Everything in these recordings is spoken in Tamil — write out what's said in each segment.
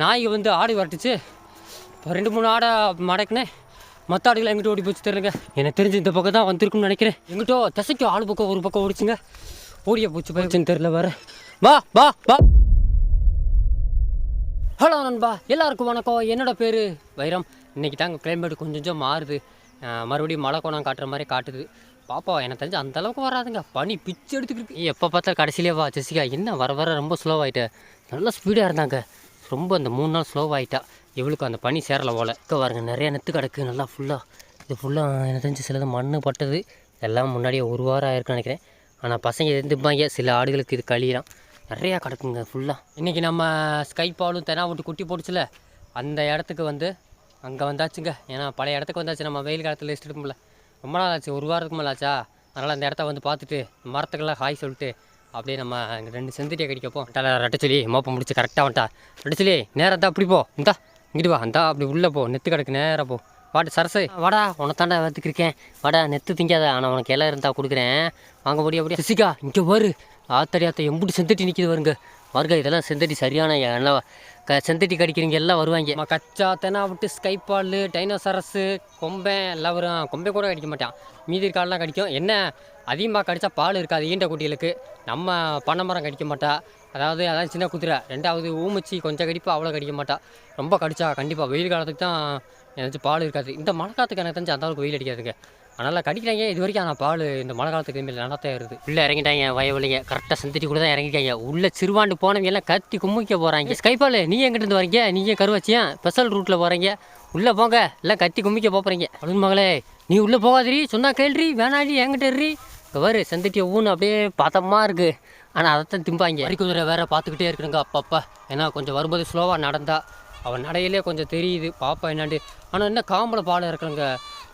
நாய்க்கு வந்து ஆடு வரட்டுச்சு. இப்போ ரெண்டு மூணு ஆடை மடக்குனேன். மற்ற ஆடுகள் எங்கிட்ட ஓடி போச்சு தெரியலங்க. எனக்கு தெரிஞ்சு இந்த பக்கம் தான் வந்திருக்கும்னு நினைக்கிறேன். எங்கிட்டோ தசைக்கு ஆடு பக்கம் ஒரு பக்கம் ஓடிச்சுங்க. ஓடிய போச்சு போச்சுன்னு தெரில வேற. வா வா வா. ஹலோ நண்பா எல்லாருக்கும் வணக்கம். என்னோட பேர் வைரம். இன்றைக்கி தாங்க கிளைமேட் கொஞ்சம் கொஞ்சம் மாறுது. மறுபடியும் மழை கோணம் காட்டுற மாதிரி காட்டுது. பாப்பா எனக்கு தெரிஞ்சு அந்த அளவுக்கு வராதுங்க. பனி பிச்சு எடுத்துக்கிட்டு எப்போ பார்த்தா கடைசியிலே வா ஜெசிகா. என்ன வர வர ரொம்ப ஸ்லோவாயிட்ட நல்லா ஸ்பீடாக இருந்தாங்க. ரொம்ப அந்த மூணு நாள் ஸ்லோவாகிட்டா இவளுக்கு அந்த பனி சேரலை போல. இக்க பாருங்க நிறைய நெத்து கிடக்கு நல்லா ஃபுல்லாக இது ஃபுல்லாக எனக்கு தெரிஞ்சு சிலது மண் பட்டது. எல்லாம் முன்னாடியே ஒரு வாரம் ஆயிருக்குன்னு நினைக்கிறேன். ஆனால் பசங்க இருந்துப்பாங்க சில ஆடுகளுக்கு இது கழியலாம் நிறையா கிடக்குங்க ஃபுல்லாக இன்றைக்கி நம்ம ஸ்கை பாலும் தெனா விட்டு குட்டி போட்டுச்சுல. அந்த இடத்துக்கு வந்து அங்கே வந்தாச்சுங்க. ஏன்னா பழைய இடத்துக்கு வந்தாச்சு. நம்ம வெயில் காலத்தில் ரெஸ்ட் எடுக்கும்ல ரொம்ப நாள் ஆச்சு. ஒரு வாரத்துக்கு மேலே ஆச்சா அதனால் அந்த இடத்த வந்து பார்த்துட்டு மரத்துக்கெல்லாம் ஹாய் சொல்லிட்டு அப்படியே நம்ம இங்கே ரெண்டு செந்திரியை கடிக்கப்போ தலை மோப்பம் முடிச்சு கரெக்டாக வந்துட்டா. ரெட்டச்சொல்லி நேராக தான் அப்படி போ இந்தா இங்கிட்டு வா இந்தா அப்படி உள்ளே போ நெத்து கிடக்கு நேராக போ. வாட்டு சரசு. வாடா உனத்தாண்டா வந்துக்கிருக்கேன் வாடா நெத்து திங்காத ஆனால் உனக்கு எல்லாம் இருந்தால் கொடுக்குறேன். வாங்க போடி அப்படியே சிசிகா இங்கே வரு ஆத்தடி ஆத்த எம்புட்டு செந்தட்டி நிற்கிது வருங்க வருங்க இதெல்லாம் செந்தட்டி சரியான எல்லாம் க செந்தட்டி கடிக்கிறீங்க எல்லாம் வருவாங்க. நம்ம கச்சா தெனா விட்டு ஸ்கைப்பால் டைனோசரஸு கொம்பை எல்லாம் வரும். கொம்பை கூட கடிக்க மாட்டான். மீதி இருக்காலாம் கடிக்கும். என்ன? அதிகமாக கடித்தா பால் இருக்காது ஈண்ட குட்டிகளுக்கு. நம்ம பனை மரம் கடிக்க மாட்டா. அதாவது அதான் சின்ன குதிரை. ரெண்டாவது ஊமிச்சி கொஞ்சம் கடிப்பா அவ்வளோ கடிக்க மாட்டா. ரொம்ப கடிச்சா கண்டிப்பாக வெயில் காலத்துக்கு தான் ஏதாச்சும் பால் இருக்காது. இந்த மழை காலத்துக்கு எனக்கு தெரிஞ்சு அந்த அளவுக்கு வெயில் அடிக்காதுங்க. அதனால் கடிக்கிறாங்க இது வரைக்கும் ஆனால் பால் இந்த மழை காலத்துக்கு இனிமேல் நல்லா தான் இருக்குது உள்ளே இறங்கிட்டாங்க வயவுலைங்க கரெக்டாக செஞ்சுட்டு கூட தான் இறங்கிட்டாங்க உள்ளே சிறுவாண்டு போனவங்க எல்லாம் கத்தி கும்மிக்க போகிறாங்க ஸ்கைபால் நீ எங்கிட்ட இருந்து வரீங்க நீங்கள் கருவாச்சியா? ஸ்பெஷல் ரூட்டில் போகிறீங்க உள்ளே போங்க. எல்லாம் கத்தி கும்மிக்க போகிறீங்க அப்படின்னு மகளே நீ உள்ளே போகாதீரி சொன்னா கேள்றி வேணாடி என்கிட்ட வேறு செந்தட்டியை ஊன் ஊன்னு அப்படியே பதமா இருக்குது ஆனால் அதைத்தான் திம்பாங்க. வரி குதிரை வேற பார்த்துக்கிட்டே இருக்கணுங்க அப்பப்போ. ஏன்னா கொஞ்சம் வரும்போது ஸ்லோவாக நடந்தா அவன் நடையிலே கொஞ்சம் தெரியுது பாப்பா என்னாண்டு. ஆனால் என்ன காம்பளை பால் இருக்கணுங்க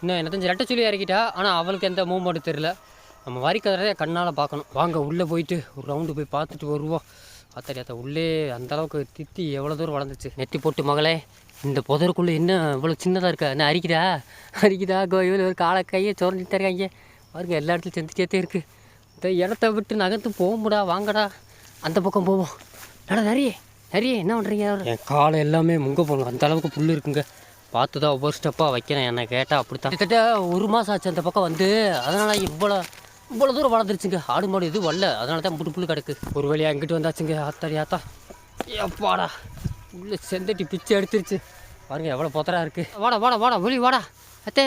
இன்னும் என்ன தெரிஞ்சு ரெட்டை சொல்லி இறக்கிட்டா ஆனால் அவளுக்கு எந்த மூவ்மெண்ட் தெரில நம்ம வரி கண்ணால் பார்க்கணும். வாங்க உள்ளே போயிட்டு ஒரு ரவுண்டு போய் பார்த்துட்டு வருவோம். அத்தடி அத்தை உள்ளே அந்தளவுக்கு தித்தி எவ்வளோ தூரம் வளர்ந்துச்சு. நெத்தி போட்டு மகளே இந்த புதருக்குள்ளே என்ன இவ்வளோ சின்னதாக இருக்கா? என்ன அரிக்குதா? அரிக்குதா? கோயில் ஒரு காலை கையை சொரஞ்சிட்டு இருக்காங்க. பாருங்க எல்லா இடத்துலையும் செஞ்சுட்டே இருக்குது இந்த இடத்த விட்டு நகர்த்து போகும்டா வாங்கடா. அந்த பக்கம் போவோம். நடா நிறைய நிறைய என்ன பண்ணுறீங்க என் காலை எல்லாமே முங்க போகணும் அந்த அளவுக்கு புல் இருக்குங்க. பார்த்து தான் ஒவ்வொரு ஸ்டெப்பாக வைக்கிறேன். என்ன கேட்டால் அப்படி தான் கிட்டத்தட்ட ஒரு மாதம் ஆச்சு அந்த பக்கம் வந்து. அதனால் இவ்வளோ இவ்வளோ தூரம் வளர்ந்துருச்சுங்க. ஆடு மாடு இது வரல. அதனால தான் புட்டு புல்லு கிடக்கு. ஒரு வழியாக இங்கிட்டு வந்தாச்சுங்க. ஆத்தாடி ஆத்தா. எப்பாடா. உள்ள செந்தட்டி பிச்சு எடுத்துருச்சு. பாருங்க எவ்வளோ பொத்தரா இருக்கு. வாடா வாடா வாடா. வெளி வாடா. அத்தே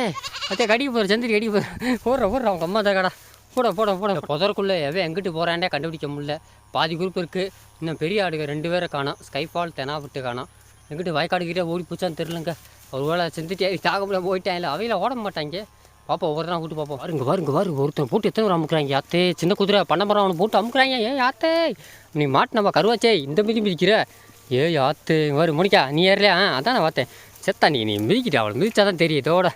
அத்தே கடிக்க போகிற செந்தட்டி கடிக்க போகிற போடுற போடுற அவங்க அம்மா தான் கடா போட போட. போட புதருக்குள்ளே எவன் எங்கிட்டு போகிறாண்டே கண்டுபிடிக்க முடியல. பாதி குரூப் இருக்குது இன்னும் பெரிய ஆடுங்க ரெண்டு பேரை காணோம். ஸ்கைஃபால் தெனாவிட்டு காணோம். எங்கிட்ட வயக்காடுக்கிட்டே ஓடி போச்சான்னு தெரிலங்க ஒரு வேளை செஞ்சுட்டு தாக முடியாம போயிட்டேன் இல்லை அவையில ஓட மாட்டாங்க. பாப்பா ஒவ்வொருத்தனா கூட்டு பார்ப்போம் வருங்க வருங்க வருங்க. ஒருத்தன் போட்டு எத்தனை பேர் அமுக்குறாங்க? யாத்தே சின்ன குதிரை பண்ண மரம் அவனை போட்டு அமுக்குறாங்க. ஏன் யாத்தே நீ மாட்டினப்பா கருவாச்சே. இந்த மிதி மிதிக்கிற. ஏ யாத்தே வரு முடிக்கா நீ ஏறலையா? ஆ அதான் நான் பார்த்தேன். செத்தா நீ நீ மிதிக்கிட்ட அவளை மிதிச்சா தான் தெரியும் இதோட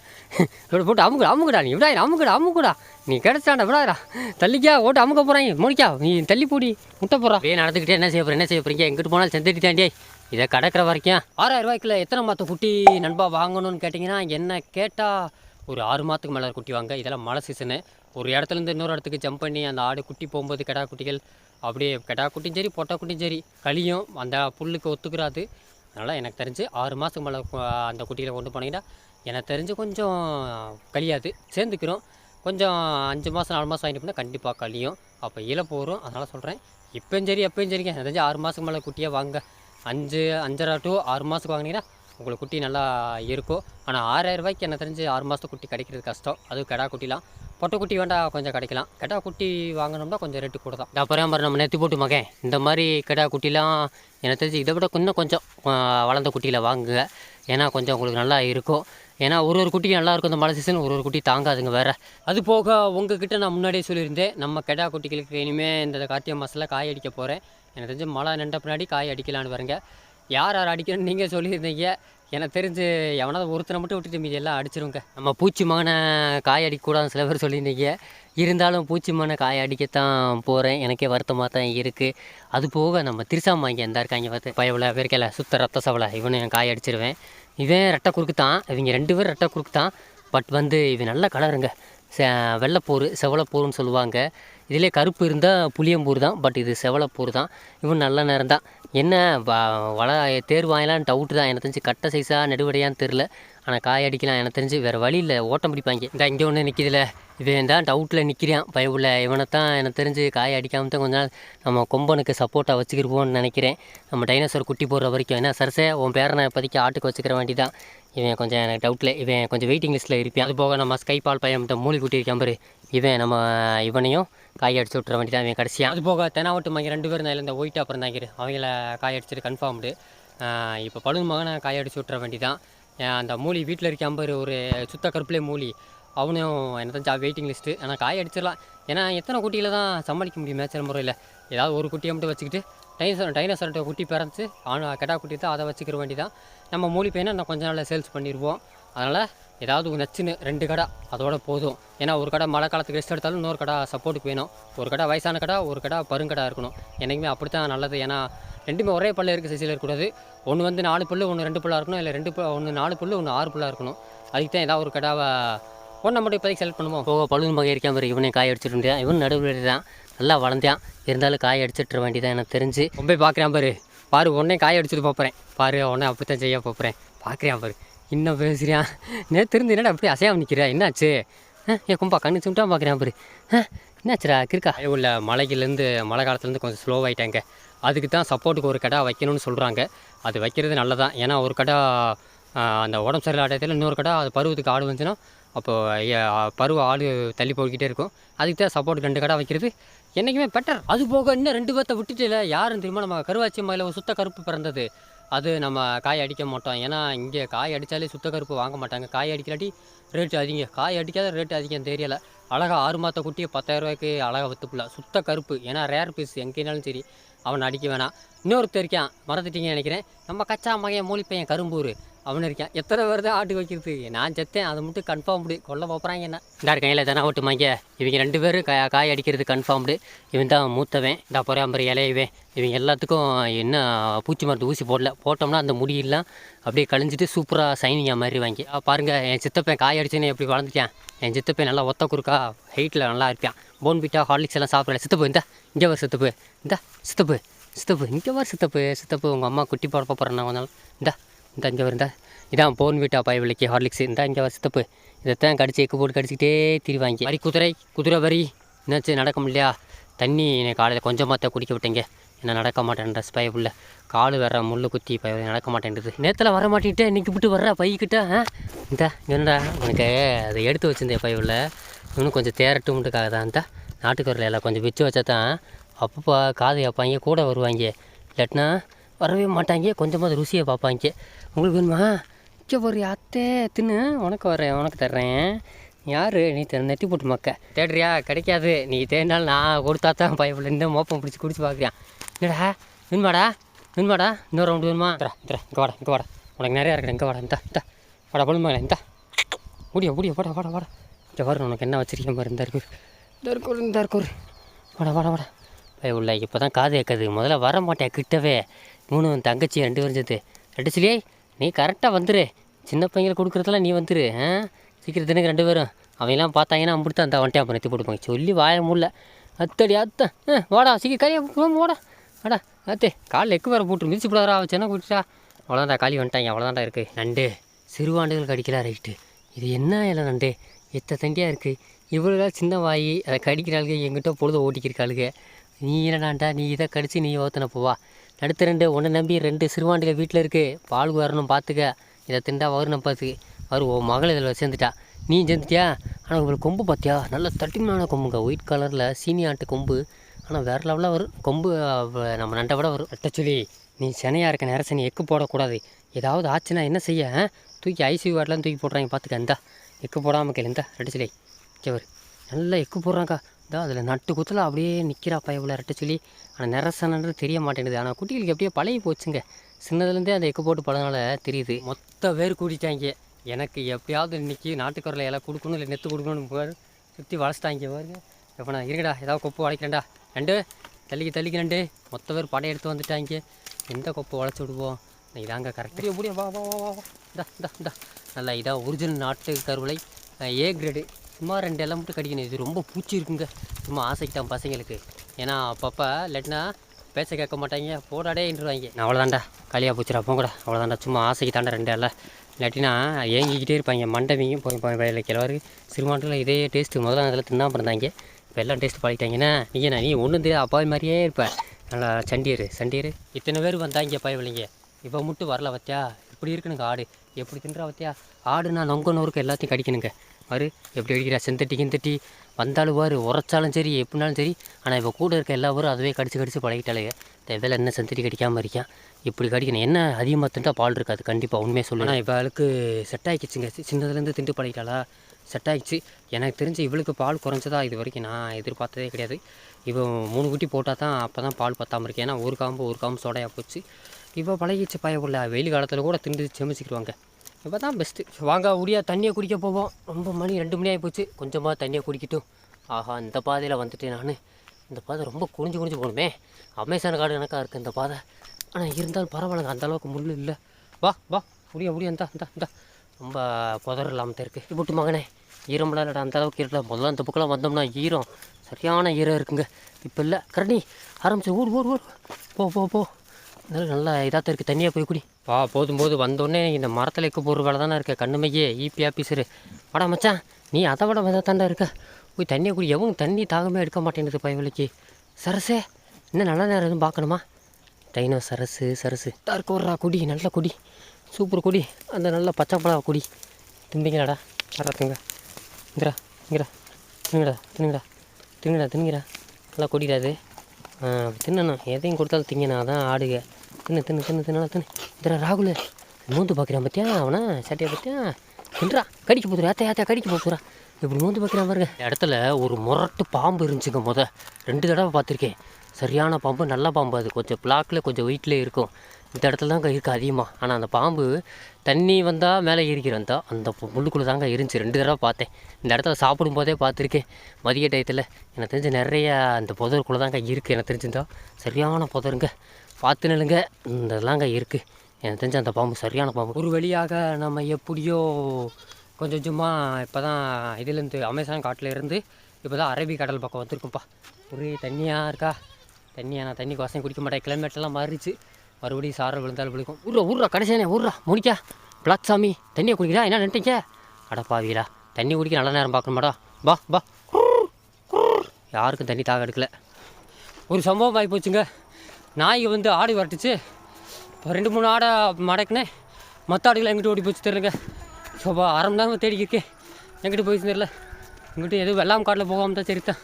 இதோட போட்டு அமுக்குடா அமுக்குடா நீ. விடா அமுக்குடா அமுக்குடா. நீ கிடச்சாண்டா விடாடா தள்ளிக்கா ஓட்டு அமுக்க போகிறாங்க மோனிக்கா நீ தள்ளி போடி முட்டை போகிறா ஏன் நடந்துக்கிட்டே என்ன செய்ய போகிறேன் என்ன செய்ய போகிறீங்க எங்கிட்டு போனாலும் செந்தடி தாண்டியே இதை கடக்கிற வரைக்கும் ஆறாயிரம் ரூபாய்க்குள்ள எத்தனை மாத குட்டி நண்பா வாங்கணும்னு கேட்டிங்கன்னா என்ன கேட்டால் ஒரு ஆறு மாதத்துக்கு மேலே குட்டி வாங்க. இதெல்லாம் மழை சீசனு ஒரு இடத்துலேருந்து இன்னொரு இடத்துக்கு ஜம்ப் பண்ணி அந்த ஆடு குட்டி போகும்போது கெடா குட்டிகள் அப்படியே கெடா குட்டியும் சரி பொட்டா குட்டியும் சரி கழியும் அந்த புல்லுக்கு ஒத்துக்கிறாது. அதனால் எனக்கு தெரிஞ்சு ஆறு மாதத்துக்கு மேலே அந்த குட்டியில் கொண்டு போனீங்கன்னா எனக்கு தெரிஞ்சு கொஞ்சம் கழியாது. சேர்ந்துக்கிறோம். கொஞ்சம் அஞ்சு மாதம் நாலு மாதம் ஆகிட்டு போனால் கண்டிப்பாக கழியும். அப்போ இழப்பு வரும் அதனால் சொல்கிறேன் இப்போயும் சரி எப்பயும் சரிங்க. எனக்கு தெரிஞ்சு ஆறு மாதத்துக்கு மேலே குட்டியாக வாங்க. அஞ்சு அஞ்சரை டு ஆறு மாதத்துக்கு வாங்கினீங்கன்னா உங்களுக்கு குட்டி நல்லா இருக்கும். ஆனால் ஆறாயிரம் ரூபாய்க்கு எனக்கு தெரிஞ்சு ஆறு மாதத்து குட்டி கிடைக்கிறது கஷ்டம். அதுவும் கெடா குட்டிலாம். பொட்டை குட்டி வேண்டாம் கொஞ்சம் கிடைக்கலாம். கெடா குட்டி வாங்கினோம்னா கொஞ்சம் ரேட்டு கூட தான். அப்புறம் மாதிரி நம்ம நேற்று போட்டு மகன். இந்த மாதிரி கெடா குட்டிலாம் எனக்கு தெரிஞ்சு இதை விட இன்னும் கொஞ்சம் வளர்ந்த குட்டியில் வாங்குங்க. ஏன்னா கொஞ்சம் உங்களுக்கு நல்லா இருக்கும். ஏன்னா ஒரு ஒரு குட்டியும் நல்லா இருக்கும். இந்த மழை சீசன் ஒரு ஒரு குட்டி தாங்காதுங்க வேறு. அது போக உங்ககிட்ட நான் முன்னாடியே சொல்லியிருந்தேன். நம்ம கெடா குட்டிகளுக்கு இனிமேல் இந்த கார்த்திகை மாதத்தில் காய் அடிக்க போகிறேன் எனக்கு தெரிஞ்சு மழை நின்ற பின்னாடி காய் அடிக்கலான்னு வரேங்க யார் யார் அடிக்கணும்னு நீங்கள் சொல்லியிருந்தீங்க? எனக்கு தெரிஞ்சு எவனாவது ஒருத்தனை மட்டும் விட்டுட்டு மீதி எல்லாம் அடிச்சிருங்க நம்ம பூச்சி மகனை காய் அடிக்கக்கூடாதுன்னு சில பேர் சொல்லியிருந்தீங்க. இருந்தாலும் பூச்சி மகனை காய் அடிக்கத்தான் போகிறேன் எனக்கே வருத்தமாக தான் இருக்குது அது போக நம்ம திருசாமா இங்கே எந்த இருக்காங்க பார்த்து. பயவில் வேர்க்கையில் சுத்த ரத்த சவலை இவனும் காய் அடிச்சிருவேன். இவன் ரெட்டை குறுக்கு தான் இவங்க ரெண்டு பேரும் ரெட்டை குறுக்கு தான் பட் வந்து இவன் நல்ல கலருங்க. செ வெள்ளைப்பூர் செவலப்பூர்னு சொல்லுவாங்க. இதிலே கருப்பு இருந்தால் புளியம்பூர் தான். பட் இது செவலப்பூர் தான். இவன் நல்ல நேரம் தான். என்ன வ- வள தேர்வாயெல்லாம் டவுட்டு தான். எனக்கு தெரிஞ்சு கட்டை சைஸாக நெடுவடையான்னு தெரில ஆனால் காய அடிக்கலாம் எனக்கு தெரிஞ்சு வேறு வழி இல்லை. ஓட்டம் பிடிப்பாங்க. இந்த இங்கே ஒன்று நிற்கிதுல இவன் தான் டவுட்டில் நிற்கிறான் பயவுள்ள இவனை தான் எனக்கு தெரிஞ்சு காய அடிக்காமல் தான் கொஞ்ச நாள் நம்ம கொம்பனுக்கு சப்போர்ட்டாக வச்சுக்கிருப்போம்னு நினைக்கிறேன். நம்ம டைனோசர் குட்டி போடுற வரைக்கும். ஏன்னா சரசே உன் பேரனை இப்போதைக்கு ஆட்டுக்கு வச்சுக்கிற வேண்டி தான் இவன் கொஞ்சம் எனக்கு டவுட்டில் இவன் கொஞ்சம் வெயிட்டிங் லிஸ்ட்டில் இருப்பான். அது போக நம்ம ஸ்கை பால் பையன் இந்த மூலி குட்டி இருக்கான் பாரு. இவன் நம்ம இவனையும் காய் அடிச்சு விட்ற வேண்டி தான் இவன் கடைசியாக அது போக தெனாவட்டு மகன் ரெண்டு பேரும் தான் இந்த ஒயிட் அப்புறம் தாங்கிரு அவங்கள காய் அடிச்சிட்டு கன்ஃபார்ம்டு இப்போ பழுது மகனை காய் அடிச்சு விட்ற வேண்டி தான் அந்த மூலி வீட்டில் இருக்க அம்பர் ஒரு சுத்த கருப்புலே மூலி. அவனும் என்ன ஜா வெயிட்டிங் லிஸ்ட்டு ஆனால் காய் அடிச்சிடலாம் ஏன்னா எத்தனை குட்டியில் தான் சமாளிக்க முடியும் மேட்சல் முறையில் ஏதாவது ஒரு குட்டியை மட்டும் வச்சுக்கிட்டு டைனோசர் டைனோசர்கிட்ட குட்டி பிறந்துச்சு. ஆண் கெட்டா குட்டி தான் அதை வச்சுக்கிற வேண்டி தான் நம்ம மூலி பையனை இன்னும் கொஞ்ச நாளில் சேல்ஸ் பண்ணிடுவோம். அதனால் ஏதாவது ஒரு நச்சுன்னு ரெண்டு கடை அதோட போதும். ஏன்னா ஒரு கடை மழை காலத்துக்கு ரெஸ்ட் எடுத்தாலும் இன்னொரு கடை சப்போர்ட்டுக்கு வேணும். ஒரு கடை வயசான கடை ஒரு கடை பருங்கடை இருக்கணும். என்றைக்குமே அப்படி தான் நல்லது. ஏன்னா ரெண்டுமே ஒரே பல்ல இருக்க சைஸில் இருக்கக்கூடாது. ஒன்று வந்து நாலு புல்லு ஒன்று ரெண்டு புல்லாக இருக்கணும். இல்லை ரெண்டு ஒன்று நாலு புல்லு ஒன்று ஆறு புல்லாக இருக்கணும். அதுக்கு தான் ஏதாவது ஒரு கடாவை ஒன்று மட்டும் இப்போதைக்கு செலக்ட் பண்ணுவோம். போக பழுது மகை இருக்கான் பாரு இவனே காய் அடிச்சிட்டு இருந்தான் இவன் நடுவில் தான் நல்லா வளர்ந்தான். இருந்தாலும் காய் அடிச்சிட்டு வேண்டியதான் எனக்கு தெரிஞ்சு. ரொம்ப பார்க்குறான் பாரு. பாரு உடனே காய் அடிச்சுட்டு பார்ப்பறேன் பாரு உடனே அப்படி தான் செய்ய பார்ப்பறேன் பார்க்குறான் பாரு. இன்னும் பேசுகிறான் நேற்று இருந்து என்னடா அப்படி அசையாம நிற்கிறா என்னாச்சு? ஏ ஏன் கும்பா கண்ணு சும்ட்டா பார்க்குறேன் பாரு. ஆ, என்னாச்சுடா கிறுக்கா உள்ள மலைகள்லேருந்து மழை காலத்துலேருந்து கொஞ்சம் ஸ்லோவாயிட்டாங்க அதுக்கு தான் சப்போர்ட்டுக்கு ஒரு கடை வைக்கணும்னு சொல்கிறாங்க அது வைக்கிறது நல்லதான் ஏன்னா ஒரு கடை அந்த உடம்பு சரியில்லாத இடத்துல இன்னொரு கடை அது பருவத்துக்கு ஆடு வந்துச்சுன்னா அப்போது பருவ ஆடு தள்ளி போய்கிட்டே இருக்கும். அதுக்கு தான் சப்போர்ட் ரெண்டு கடை வைக்கிறது. என்றைக்குமே பெட்டர் அது போக இன்னும் ரெண்டு பேர்த்த விட்டுட்டு யாரும் தெரியுமா? நம்ம கருவாச்சி மயில சுத்த கருப்பு பிறந்தது. அது நம்ம காய் அடிக்க மாட்டோம். ஏன்னா இங்கே காய் அடித்தாலே சுத்த கருப்பு வாங்க மாட்டாங்க. காய் அடிக்கலாட்டி ரேட்டு அதிகம். காய் அடிக்காத ரேட்டு அதிகம் தெரியலை அழகா ஆறு மாத குட்டியை பத்தாயிரரூவாய்க்கு அழகாக விற்றுப்புல சுத்த கருப்பு. ஏன்னா ரேர் பீஸ் எங்கேனாலும் சரி. அவன் அடிக்க வேணாம். இன்னொருத்தர் இருக்கான். மறந்துட்டீங்கன்னு நினைக்கிறேன். நம்ம கச்சா மகன் மூலிப்பையன் கரும்பூர் அவனு இருக்கான். எத்தனை பேர் தான் ஆட்டுக்கு வைக்கிறது? நான் செத்தேன். அதை மட்டும் கன்ஃபார்ம்டு கொல்ல போகிறாங்க என்ன? இந்த கையில் தானே ஓட்டுமாங்க இவங்க ரெண்டு பேரும் கா காய் அடிக்கிறது கன்ஃபார்ம்டு இவன் தான் மூத்தவன். இந்த பொறாம்பரி இலையவன் இவங்க எல்லாத்துக்கும் என்ன பூச்சி மருந்து ஊசி போடல. போட்டோம்னா அந்த முடியெல்லாம் அப்படியே கழிஞ்சிட்டு சூப்பராக சைனிங்காக மாதிரி வாங்கி. பாருங்கள் பாருங்க என் சித்தப்பன் காய் அடிச்சுன்னு எப்படி வளர்ந்துட்டேன் என் சித்தப்பன் நல்லா ஒத்த குறுக்கா ஹைட்டில் நல்லா இருப்பான் போன் பீட்டா ஹார்லிக்ஸ் எல்லாம் சாப்பிடல. சித்தப்பு இந்த. இங்கே வர சித்தப்பு. இந்த சித்தப்பு சித்தப்பு. இங்கே வர சித்தப்பு. சித்தப்பு உங்கள் அம்மா குட்டி போட போகிறேன்னா நான் கொஞ்ச நாள் இந்த. இந்த இங்கே இருந்தால் இதான் போன் வீட்டா பயவிலைக்கு விலைக்கு ஹார்லிக்ஸ். இந்த இங்கே வர சித்தப்பு. இதைத்தான் கடிச்சு எக்கு போட்டு கடிச்சிக்கிட்டே திரிவாங்க. வரி குதிரை குதிரை வரி. என்னாச்சு நடக்க முடியலையா? தண்ணி காலையில் கொஞ்சமாக குடிக்க விட்டீங்க. என்ன நடக்க மாட்டேன்ற ஸ்பை புள்ள. காலு வேற முள்ளு குத்தி பை நடக்க மாட்டேன்றது. நேரத்தில் வர மாட்டேன்ட்டு இன்னைக்கு விட்டு வர்ற பைக்கிட்ட ஆ? இந்த என்னடா? உனக்கு அதை எடுத்து வச்சுருந்தேன் பை உள்ள. இன்னும் கொஞ்சம் தேரட்டும்ட்டுக்காக தான். இந்த நாட்டுக்கரில் எல்லாம் கொஞ்சம் வச்சு வச்சா தான் அப்பப்போ காது வைப்பாங்க கூட வருவாங்க. இல்லாட்டினா வரவே மாட்டாங்க. கொஞ்சமாக ருசியை பார்ப்பாங்க. உங்களுக்கு வேணுமா? இங்கே ஒரு அத்தை தின்னு. உனக்கு வரேன் உனக்கு தர்றேன். யார்? நீ நெட்டி போட்டு மக்க. தேடுறியா? கிடைக்காது. நீ தேடினாலும் நான் கொடுத்தா தான் பயப்பில் இந்த மோப்பம் பிடிச்சி குடிச்சு பார்க்குறியான் என்னடா? வேணுமாடா வேணுமாடா இன்னொரு ரவுண்டு வேணுமா? தரா தரா இங்கே வாடா இங்கே வாடா. உனக்கு நிறையா இருக்கிறேன் இங்கே வாடா இந்த இந்த. வாடா பொழுமா இந்த. முடிய முடிய வாடா வாடா வாடா. இங்கே வரும் உனக்கு என்ன வச்சிருக்க மாதிரி இருந்தா இருக்கு இந்த இந்த இருக்கு வாடா வாடா வாடா. பய உள்ள இப்போ தான் காது கேட்குது. முதல்ல வர மாட்டேன் கிட்டவே. மூணு உன் தங்கச்சி ரெண்டு பேரும் ரெண்டு சிலியே நீ கரெக்டாக வந்துரு. சின்ன பையங்களை கொடுக்குறதெல்லாம் நீ வந்துரு ஆ? சீக்கிரத்தினுக்கு ரெண்டு பேரும். அவங்களாம் பார்த்தாங்கன்னா அம்பிட்டு அந்த வண்டியை அப்புறம் எத்தி போட்டுப்பாங்க சொல்லி வாய முடியல அத்தடி அத்தான் ஆ, வாடா சீக்கிரம் கறியா வாடா. வாடா அத்தே காலில் எக்கு வேற போட்டு மிதிச்சு போடாரா சின்ன குடிச்சா அவ்வளோதான்டா காலி வந்துட்டாங்க அவ்வளோதான்டா இருக்குது நண்டு சிறுவாண்டுகள் கடிக்கலாம் ரைட்டு இது என்ன இல்லை நண்டு? எத்த தண்டியாக இருக்குது இவ்வளோ சின்ன வாய் அதை கடிக்கிறாளுங்க எங்கிட்ட பொழுது ஓட்டிக்கிருக்காளுங்க. நீ என்னடாண்டா நீ இதை கடித்து நீ ஓத்தனை போவா? அடுத்த ரெண்டு ஒன்றை நம்பி ரெண்டு சிறுவாண்டுகள் வீட்டில் இருக்குது பால் வரணும் பார்த்துக்க இதை திண்டா வரணும் பார்த்து அவர் உன் மகள் இதில் சேர்ந்துட்டா. நீ சேர்ந்துட்டியா? ஆனால் உங்களுக்கு கொம்பு பார்த்தியா நல்ல தட்டிமான கொம்புங்க. ஒயிட் கலரில் சீனி ஆட்டு கொம்பு. ஆனால் வேறு லெவலில் வரும். கொம்பு நம்ம நண்டை விட வரும். அட்டச்சுலி நீ சென்னையாக இருக்க நேரம் நீ எக்கு போடக்கூடாது. ஏதாவது ஆச்சுன்னா என்ன செய்ய தூக்கி ஐசியூ வார்டெலாம் தூக்கி போடுறாங்க பார்த்துக்க இந்தா எக்கு போடாமல் கேளு இந்தா. ரெட்டச்சிலி கேவர் நல்லா எக்கு போடுறாங்க்கா இதா அதில் நட்டு குத்தில் அப்படியே நிற்கிறா பயவில் ரெட்டச்சிலி ஆனால் நிறசனன்றது தெரிய மாட்டேங்குது. ஆனால் குட்டிகளுக்கு எப்படியோ பழகி போச்சுங்க. சின்னதுலேருந்தே அந்த எக்கு போட்டு பழனால தெரியுது. மொத்த பேர் கூட்டிட்டாங்க. எனக்கு எப்படியாவது இன்னைக்கு நாட்டுக்கரில் எல்லாம் கொடுக்கணும் இல்லை நெத்து கொடுக்கணும்னு பாரு. சுற்றி வளச்சிட்டாங்க பாருங்க. எப்போ நான் இருக்கடா ஏதாவது கொப்பு வளைக்கிறேன்டா ரெண்டு தள்ளிக்கு தள்ளிக்கு ரெண்டு. மொத்த பேர் படையெடுத்து வந்துட்டாங்க. எந்த கொப்பை வளைச்சி விடுவோம்? இதாங்க கரெக்ட் முடியும் வா வா வா வா வா. இந்தா இந்தா இந்தா. நல்லா இதாக ஒரிஜினல் நாட்டு கருவலை ஏ கிரேடு சும்மா ரெண்டு எல்லாம் மட்டும் கடிக்கணும். இது ரொம்ப பூச்சி இருக்குங்க. சும்மா ஆசைக்கு தான் பசங்களுக்கு. ஏன்னா அப்பப்போ இல்லாட்டினா பேச கேட்க மாட்டாங்க. போடாடேன்றுவாங்க நான் அவ்வளோதான்டா களியாக போச்சுடா போங்கடா. அவ்வளோதான்டா சும்மா ஆசைக்கு தாண்டா ரெண்டு எல்லாம் இல்லாட்டினா ஏங்கிக்கிட்டே இருப்பாங்க. மண்டவிங்க போய் போய் வயலில் கிழவர் சிறுமாண்டில் இதே டேஸ்ட்டு முதல்ல அதில் தின்னா பிறந்தாங்க. இப்போ எல்லாம் டேஸ்ட் பழகிட்டாங்கன்னா நீ நான் நீ ஒன்றும் தெரியாது அப்பாவி மாதிரியே இருப்பேன் நல்லா சண்டியர் சண்டியர் இத்தனை பேர் வந்தாங்க பயவில்லைங்க இப்போ மட்டும் வரல வத்தியா இப்படி இருக்குனுங்க ஆடு. எப்படி தின்றா வத்தியா ஆடுனா நொங்க நொறுக்கு எல்லாத்தையும் கடிக்கணுங்க. பாரு எப்படி அடிக்கிறா செந்தட்டி கிந்தட்டி. வந்தாலும் பாரு உரைச்சாலும் சரி எப்படினாலும் சரி. ஆனால் இப்போ கூட இருக்க எல்லா பேரும் அதுவே கடிச்சு கடிச்சு பழகிட்டாளுங்க தேவையில்ல என்ன செந்தட்டி கடிக்காமல் இருக்கான்? இப்படி கடிக்கணும். என்ன அதிகமாக திண்டா பால் இருக்காது கண்டிப்பாக உண்மையாக சொல்லணும் இப்போ அவளுக்கு செட் ஆகிக்கிச்சுங்க சின்னதுலேருந்து திண்டு பழகிட்டாளா? செட் ஆகிடுச்சு எனக்கு தெரிஞ்சு இவளுக்கு பால் குறைஞ்சதா இது வரைக்கும் நான் எதிர்பார்த்ததே கிடையாது. இப்போ மூணு குட்டி போட்டால் தான் அப்போ தான் பால் பத்தாமல் இருக்கேன் ஏன்னா ஒரு காம்பு ஒரு காம்பு சோடையாக போச்சு. இப்போ பழகிச்சு பயப்படல வெயில் காலத்தில் கூட திண்டு செமிச்சிக்கிடுவாங்க இப்போ தான் பெஸ்ட்டு வாங்க முடியா தண்ணியை குடிக்க போவோம். ரொம்ப மணி ரெண்டு மணி ஆகி போச்சு கொஞ்சமாக தண்ணியை குடிக்கட்டும் ஆஹா இந்த பாதையில் வந்துட்டேன் நான். இந்த பாதை ரொம்ப குனிஞ்சு குனிஞ்சு போகணுமே. அமேசான் காடு கணக்காக இருக்குது இந்த பாதை. ஆனால் இருந்தாலும் பரவாயில்லைங்க. அந்தளவுக்கு முள் இல்லை. வா வா. முடியா முடியா இந்தா இந்தா இந்தா. ரொம்ப புதர் இல்லாமல் தான் இருக்குது போட்டு மகனே ஈரம்லாம் இல்லைடா அந்த அளவுக்கு இருக்கல முதல்ல அந்த பக்கம்லாம் வந்தோம்னா ஈரம். சரியான ஈரம் இருக்குங்க. இப்போ இல்லை. கரணி ஆரம்பிச்சு ஊர் ஊர் ஊர் போ போ போ. அதனால நல்லா இதாக இருக்குது தண்ணியாக போய் குடி. வா போதும் போது வந்தோடனே இந்த மரத்தில் இருக்க போகிற வேலை தானே இருக்க. கண்ணுமையே ஈபி ஆஃபீஸரு வாடா மச்சான். நீ அதை விட வித தாண்டா இருக்க? போய் தண்ணியை குடி. எவங்க தண்ணி தாகமே எடுக்க மாட்டேங்குது பயவலிக்கு சரசே இன்னும் நல்ல நேரம் எதுவும் பார்க்கணுமா? டைனோ சரசு சரசு. டார்க் வர்றா குடி நல்ல குடி. சூப்பர் குடி. அந்த நல்ல பச்சை மிளகா குடி. திம்பிங்களாடா வர்றதுங்க இங்கடா இங்கடா தின்னுங்கடா. தின்னுங்கடா தின்னுங்கடா. தின்னுங்கடா நல்லா குடிடாது தின்னணும். எதையும் கொடுத்தாலும் திங்கணும் அதான் ஆடுக. தின்னு தின்னு தின்னு தின்னு தின்னு இந்த ராகுல் மூந்து பார்க்குறான் பார்த்தியா அவனை? சட்டையை பார்த்தியா தின்றா. கடிக்க போதுரா ஏத்தா ஏத்தா கடிக்க போதுரா இப்படி நோந்து பார்க்குறான் பாருங்க. இடத்துல ஒரு முரட்டு பாம்பு இருந்துச்சுங்க முத. ரெண்டு தடவை பார்த்துருக்கேன். சரியான பாம்பு நல்ல பாம்பு அது. கொஞ்சம் பிளாக்கில் கொஞ்சம் வெயிட்டில் இருக்கும். இந்த இடத்துல தாங்க இருக்குது அதிகமாக ஆனால் அந்த பாம்பு தண்ணி வந்தால் மேலே ஏறிக்கிறந்தா அந்த முள்ளுக்குள்ளே தாங்க இருந்துச்சு. ரெண்டு தடவை பார்த்தேன். இந்த இடத்துல சாப்பிடும் போதே பார்த்துருக்கேன். மதிய டயத்தில். எனக்கு தெரிஞ்சு நிறைய அந்த புதருக்குள்ளே தாங்க இருக்குது எனக்கு தெரிஞ்சிருந்தா. சரியான புதருங்க. பார்த்து நில்லுங்க. இந்த இதெல்லாங்க இருக்குது எனக்கு தெரிஞ்ச அந்த பாம்பு சரியான பாம்பு. ஒரு வழியாக நம்ம எப்படியோ கொஞ்சம் கொஞ்சமாக இப்போ தான் இதுலேருந்து அமேசான் காட்டில் இருந்து இப்போ தான் அரபி கடல் பக்கம் வந்திருக்கும்ப்பா ஒரே தண்ணியாக இருக்கா? தண்ணியாக நான் தண்ணி வாசம் குடிக்க மாட்டேன். கிளைமேட்டெல்லாம் மாறிடுச்சு. மறுபடியும் சாரல் விழுந்தாலும் விழுக்கும் ஊர்ரா ஊர்ரா கடைசியானே ஊர்ரா முடிக்கா. பிளாக் சாமி தண்ணியை குடிக்கிறா? என்ன நினைட்டீங்க அடப்பாவீரா தண்ணி குடிக்க நல்ல நேரம் பார்க்கணுமாடா. பா பா யாருக்கும் தண்ணி தாக எடுக்கல. ஒரு சம்பவம் ஆகி போச்சுங்க நாய் வந்து ஆடு வரட்டுச்சு. இப்போ ரெண்டு மூணு ஆடை மடக்குனேன் மற்ற ஆடுகளை எங்கிட்ட ஓடி போச்சு தெரிலங்க ஸோ அரை மணி நேரம் தேடிக்கிருக்கேன் எங்கிட்ட போயிச்சு தெரில எங்கிட்ட எதுவும் வெள்ளாம் காட்டில் போகாமல் தான் சரித்தான்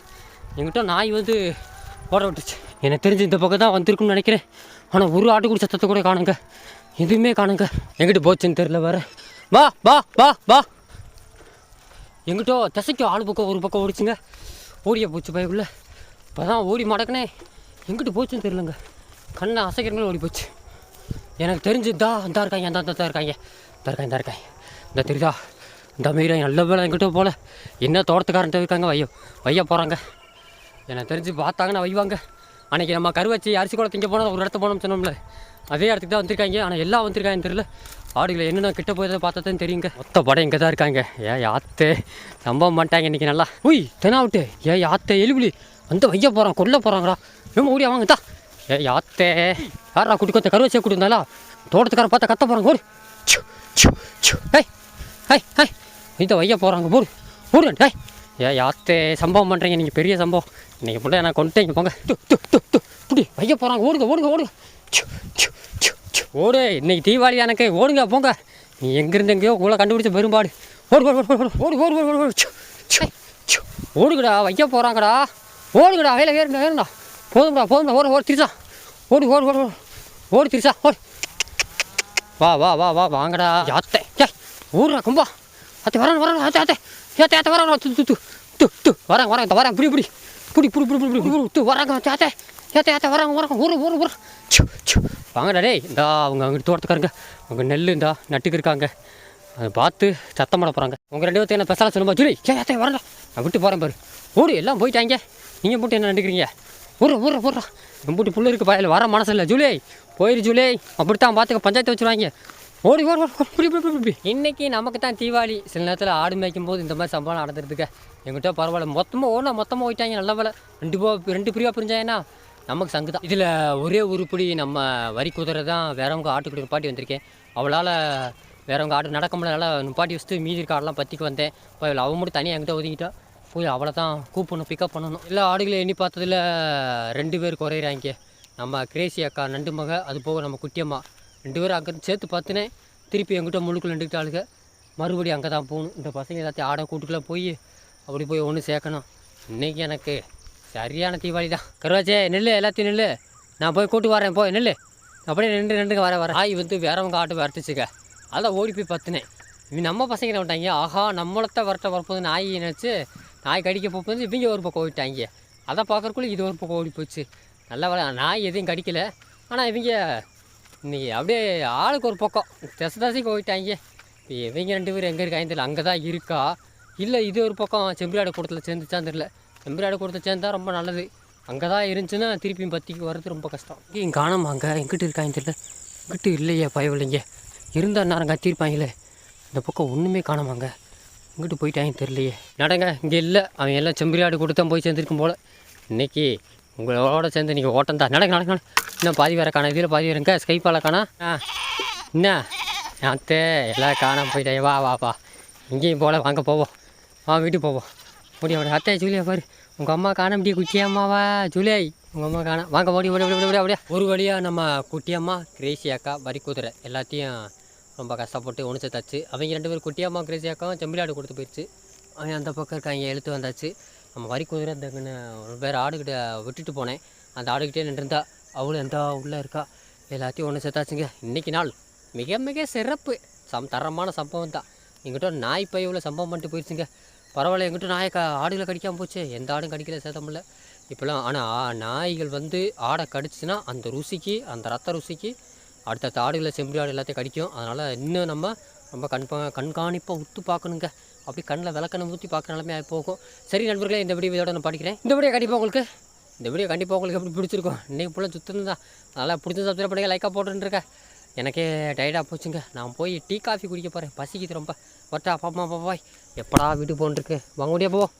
எங்கிட்ட நாய் வந்து ஓட விட்டுச்சு எனக்கு தெரிஞ்சு இந்த பக்கம் தான் வந்திருக்குன்னு நினைக்கிறேன். ஆனால் ஒரு ஆட்டு கூட சத்தத்தை கூட காணுங்க. எதுவுமே காணுங்க. எங்கிட்ட போச்சுன்னு தெரில வேற. வா வா வா வா. எங்கிட்டோ திசைக்கு ஆள் பக்கம் ஒரு பக்கம் ஓடிச்சுங்க. ஓடிய போச்சு பயக்குள்ளே இப்போ தான் ஓடி மடக்குனே எங்கிட்டு போச்சுன்னு தெரிலங்க கண்ணை அசைக்கிறங்களும் ஓடி போச்சு எனக்கு தெரிஞ்சு தா இந்த இருக்காங்க அந்த தான் இருக்காங்க இந்த இருக்காங்க இந்த இருக்காங்க இந்த தெரியுதா? இந்த மாரி நல்ல வேலை என்கிட்ட போல. என்ன தோட்டத்துக்காரன்ட்ட இருக்காங்க வையோ வைய போகிறாங்க எனக்கு தெரிஞ்சு பார்த்தாங்கன்னா வைவாங்க. அன்றைக்கி நம்ம கருவச்சி அரிசி கூட திங்க போனால் ஒரு இடத்த போனோம்னு சொன்னோம்ல. அதே இடத்துக்கு தான் வந்திருக்காங்க. ஆனால் எல்லாம் வந்திருக்காங்கன்னு தெரியல. ஆடுகளை என்னென்ன கிட்ட போய் பார்த்தா தான் தெரியுங்க. மொத்த படம் இங்கே தான் இருக்காங்க. ஏ யாத்தே நம்ப மாட்டாங்க இன்றைக்கி நல்லா. உய் தெனாவிட்டு. ஏ யாத்தே எலிபுலி வந்து வைய போகிறான் கொல்ல போகிறாங்கடா ரொம்ப ஓடியா வாங்க தான் ஏ யாத்தே. யாரா குடி கொத்த கருவச்சே கூட்டி தோட்டத்துக்காரன் பார்த்தா கத்த போகிறாங்க ஓடு ச்சு, ச்சு, ச்சு. ஏய் ஹை ஹை இந்த வைய போகிறாங்க போர் போர் டேய். ஏ யாத்தே சம்பவம் பண்ணுறீங்க நீங்கள் பெரிய சம்பவம். நீங்கள் பிள்ளை நான் கொண்டுட்டேங்க போங்க. டு டு டு டு புடி வைய போகிறாங்க ஓடுங்க ஓடுங்க ஓடுங்க. சு சு சு சு ஓடு இன்னைக்கு தீபாவளி எனக்கு. ஓடுங்க போங்க. நீ எங்கேருந்து எங்கேயோ உள்ள கண்டுபிடிச்ச பெரும்பாடு. ஓடு ஓடு ஓடு ஓடு ஓடு ஓடு ஓடு ஓடுங்கடா வைக்க போகிறாங்கடா ஓடுங்கடா வேலை ஏறுங்க ஏறுங்கடா போதும்டா போதும்டா ஓடு ஓடு திருச்சா ஓடு ஓடு ஓடு ஓடு. ஓடு திருச்சா ஓடு. வா வா வா வா வாங்கடா. யாத்தே. ஏய் ஊர்ரா கும்பா. அத்தை வரேன் வரேன் அத்தை அத்தை. ஏத்த ஏத்த வரேன் து து து. து வரேன் வரேன் இந்த வரேன் புடி புடி. புடி புடி புடி புடி புடி து வராங்க அத்தை அத்தை. ஏத்த ஏத்த வராங்க வராங்க. ஊரு ஊரு ஊரு. ச்சு ச்சு. வாங்கடா டேய். இந்தா அவங்க அங்கிட்டு தோட்டத்துக்காரங்க. அவங்க நெல் இந்தா நட்டுக்கு இருக்காங்க. அதை பார்த்து சத்தம் போட போகிறாங்க உங்கள் ரெண்டு பேர்த்து என்ன பெசலாக சொல்லுமா ஜூலி ஏ ஏத்த வரேன்டா நான் விட்டு போகிறேன் பாரு. ஓடு எல்லாம் போயிட்டாங்க. நீங்கள் மட்டும் என்ன நட்டுக்கிறீங்க ஊர்ற ஊர் ஊர்றா நம்பிட்டு புல்லு இருக்கு பாயில் வர மனசு இல்லை. ஜூலை போயிரு ஜூலை அப்படித்தான் பார்த்துக்க பஞ்சாயத்து வச்சுருவாங்க. ஓடி ஓடி ஓடி ஓடி, நமக்கு தான் தீபாவளி. சில நேரத்தில் ஆடு மேய்க்கும் போது இந்த மாதிரி சம்பவம் நடந்துருதுங்க எங்கிட்ட பரவாயில்ல. மொத்தமாக ஓடனா மொத்தமாக போயிட்டாங்க நல்ல வேலை ரெண்டு போ ரெண்டு பிரிவாக பிரிஞ்சாங்கன்னா நமக்கு சங்கு தான். இதில் ஒரே உருப்படி நம்ம வரி குதிரை தான் வேறவங்க ஆட்டுக்கு நிப்பாட்டி வந்திருக்கேன். அவளால் வேறவங்க ஆட்டு நடக்க முடியல. நிப்பாட்டி வச்சுட்டு மீதி இருக்க ஆடெல்லாம் பற்றிக்கு வந்தேன். இப்போ அவன் மட்டும் தனியாக என்கிட்ட ஒதுங்கிட்டா போய் அவளை தான் கூப்பிடணும் பிக்கப் பண்ணணும். எல்லா ஆடுகளையும் எண்ணி பார்த்ததுல ரெண்டு பேர் குறையிறாங்க. நம்ம கிரேசி அக்கா நண்டு மக அது போக நம்ம குட்டியம்மா. ரெண்டு பேரும் அங்கே சேர்த்து பார்த்துனேன் திருப்பி எங்கிட்ட முழுக்குள்ள நின்றுக்கிட்டாளுங்க மறுபடியும் அங்கே தான் போகணும். இந்த பசங்க எல்லாத்தையும் ஆட கூட்டுக்குள்ளே போய் அப்படி போய் ஒன்று சேர்க்கணும். இன்றைக்கி எனக்கு சரியான தீபாவளி தான். கருவாச்சே நெல் எல்லாத்தையும் நெல் நான் போய் கூட்டு வரேன் போய் நெல் அப்படியே நின்று நின்றுங்க வர வர. ஆய் வந்து வேறவங்க ஆட்டை வரட்டுச்சுக்க அதான் ஓடி போய் பார்த்துனேன். இனி நம்ம பசங்க என்ன ஆஹா நம்மளத்த வரட்ட வரப்போது நாய் நினச்சி நாய் கடிக்க போகும்போது இவங்க ஒரு பக்கம் ஓடிட்டாங்க அதை பார்க்கறக்குள்ள இது ஒரு பக்கம் ஓடி போச்சு. நல்ல வேலை நாய் எதையும் கடிக்கல. ஆனால் இவங்க நீ அப்படியே ஆளுக்கு ஒரு பக்கம். தசை தசைக்கு போயிட்டாங்க. இப்போ இவங்க ரெண்டு பேரும் எங்கே இருக்காங்க தெரியல. அங்கே தான் இருக்கா? இல்லை இது ஒரு பக்கம் செம்பிராடு கூடத்தில் சேர்ந்துச்சான்னு தெரியல. செம்பிராடு கூடத்தில் சேர்ந்தா ரொம்ப நல்லது. அங்கே தான் இருந்துச்சுன்னா திருப்பியும் பத்திக்கு வர்றது ரொம்ப கஷ்டம். இங்கேயும் காணாமாங்க எங்கிட்ட இருக்காங்க தெரியல. இங்கிட்டு இல்லையே பயவில்லைங்க இருந்தால் நேரம் கத்திருப்பாங்களே இந்த பக்கம் ஒன்றுமே காணாமாங்க இங்கிட்டு போயிட்டாங்க தெரியலையே. நடங்க இங்கே இல்லை. அவன் எல்லாம் செம்பிராடு தான் போய் சேர்ந்துருக்கும் போல். இன்னைக்கு உங்களோட சேர்ந்து நீங்கள் ஓட்டம் தான். நடங்க நடங்க இன்னும் பாதி வேற காணா இதில் பாதி வேறங்க ஸ்கைப்பால் காணா. ஆ என்ன? அத்தே எல்லாம் காணாம போயிட்டாங்க வா வா வா. இங்கேயும் போல வாங்க போவோம். வா வீட்டுக்கு போவோம். முடிய முடிய அத்தை ஜூலியா பாரு. உங்கள் அம்மா காண முடிய குட்டியம்மாவா ஜூலியாய் உங்கள் அம்மா காண. வாங்க ஓடி ஓடி ஓடி ஓடி அப்படியே. ஒரு வழியாக நம்ம குட்டியம்மா கிரேசி அக்கா வரி குதிரை எல்லாத்தையும் ரொம்ப கஷ்டப்பட்டு ஒன்று சேர்த்தாச்சு. அவங்க ரெண்டு பேரும் குட்டியாம்மா கிரேசி செம்பிலாடு கொடுத்து போயிடுச்சு அவன் அந்த பக்கம் இருக்காங்க எழுத்து வந்தாச்சு. நம்ம வரி குதிரை இந்த ஒரு பேர் ஆடுகிட்ட விட்டுட்டு போனேன். அந்த ஆடுகிட்டே நின்றுருந்தா அவளும் எந்த உள்ளே இருக்கா? எல்லாத்தையும் ஒன்று சேர்த்தாச்சுங்க. இன்னைக்கு நாள் மிக மிக சிறப்பு. சம் தரமான சம்பவம் தான். எங்கிட்ட நாய் நாய் இவ்வளோ சம்பவம் பண்ணிட்டு போயிடுச்சுங்க பரவாயில்ல எங்கிட்ட நாயை க ஆடுகளை கடிக்காமல் போச்சு. எந்த ஆடும் கடிக்கல சேதமில்ல இப்போலாம் ஆனால் நாய்கள் வந்து ஆடை கடிச்சுன்னா அந்த ருசிக்கு அந்த ரத்த ருசிக்கு அடுத்தடுத்த ஆடுகளை செம்பி ஆடு எல்லாத்தையும் கடிக்கும். அதனால் இன்னும் நம்ம ரொம்ப கண்பா கண்காணிப்பாக உத்து பார்க்கணுங்க. அப்படி கண்ணில் விளக்கணம் ஊற்றி பார்க்குற நிலமே ஆகி போகும். சரி நண்பர்களே இந்த வீடியோ இதோட நான் படிக்கிறேன். இந்த வீடியோ கண்டிப்பாக உங்களுக்கு இந்த வீடியோ கண்டிப்பாக உங்களுக்கு எப்படி பிடிச்சிருக்கும்? இன்றைக்கி ஃபுல்லாக சுற்றுன்னு தான் அதனால் பிடிச்ச சப்ஸ்கிரைப் பண்ணுங்க லைக்காக போட்டுருக்கேன் எனக்கே டயர்டாக போச்சுங்க. நான் போய் டீ காஃபி குடிக்க போகிறேன் பசிக்குது ரொம்ப. ஒட்டா பாப்பா பாப்பாய். எப்படா வீட்டுக்கு போகணுருக்கு வாங்க முடியா போவோம்.